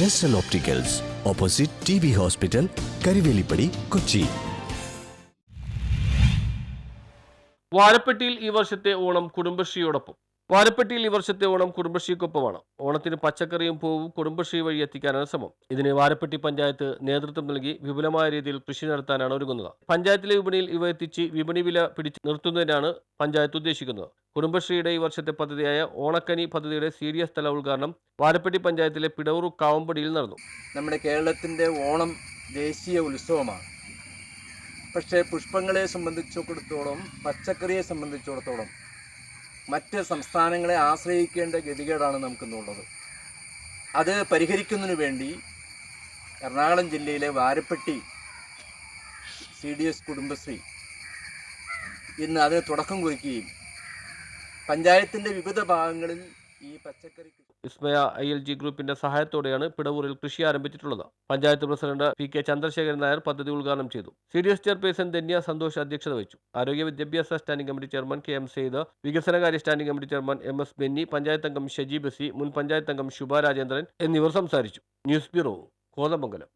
ജെസ്റ്റൽ opticals opposite T B hospital Karivelippadi Kochi വാരപ്പെട്ടിയിൽ ഈ വർഷത്തെ ഓണം കുടുംബശ്രീയോടൊപ്പം. വാരപ്പെട്ടിയിൽ ഈ വർഷത്തെ ഓണം കുടുംബശ്രീക്കൊപ്പമാണ്. ഓണത്തിന് പച്ചക്കറിയും പൂവും കുടുംബശ്രീ വഴി എത്തിക്കാനാണ് ശ്രമം. ഇതിന് വാരപ്പെട്ടി പഞ്ചായത്ത് നേതൃത്വം നൽകി വിപുലമായ രീതിയിൽ കൃഷി നടത്താനാണ് ഒരുങ്ങുന്നത്. പഞ്ചായത്തിലെ വിപണിയിൽ ഇവ എത്തിച്ച് വിപണി വില പിടിച്ച് നിർത്തുന്നതിനാണ് പഞ്ചായത്ത് ഉദ്ദേശിക്കുന്നത്. കുടുംബശ്രീയുടെ ഈ വർഷത്തെ പദ്ധതിയായ ഓണക്കനി പദ്ധതിയുടെ സി ഡി എസ് തല ഉദ്ഘാടനം വാരപ്പെട്ടി പഞ്ചായത്തിലെ പിടവൂർ കാവമ്പടിയിൽ നടന്നു. നമ്മുടെ കേരളത്തിന്റെ ഓണം ദേശീയ ഉത്സവമാണ്. പക്ഷേ പുഷ്പങ്ങളെ സംബന്ധിച്ചിടത്തോളം പച്ചക്കറിയെ സംബന്ധിച്ചിടത്തോളം മറ്റ് സംസ്ഥാനങ്ങളെ ആശ്രയിക്കേണ്ട ഗതികേടാണ് നമുക്കിന്നുള്ളത്. അത് പരിഹരിക്കുന്നതിന് വേണ്ടി എറണാകുളം ജില്ലയിലെ Varappetty C D S Kudumbashree ഇന്ന് അതിന് തുടക്കം കുറിക്കുകയും പഞ്ചായത്തിന്റെ വിവിധ ഭാഗങ്ങളിൽ ഈ പച്ചക്കറി വിസ്മയ ഐ എൽ ജി ഗ്രൂപ്പിന്റെ സഹായത്തോടെയാണ് പിടവൂരിൽ കൃഷി ആരംഭിച്ചിട്ടുള്ളത്. Panchayat president P K Chandrasekharan Nair പദ്ധതി ഉദ്ഘാടനം ചെയ്തു. C D S chairperson Dhanya Santhosh അധ്യക്ഷത വഹിച്ചു. ആരോഗ്യ വിദ്യാഭ്യാസ standing committee chairman K M Sayed വികസനകാര്യ standing committee chairman M S Benny panchayat അംഗം ഷജി ബസി മുൻ പഞ്ചായത്ത് അംഗം ശുഭ രാജേന്ദ്രൻ എന്നിവർ സംസാരിച്ചു. News bureau Kothamangalam.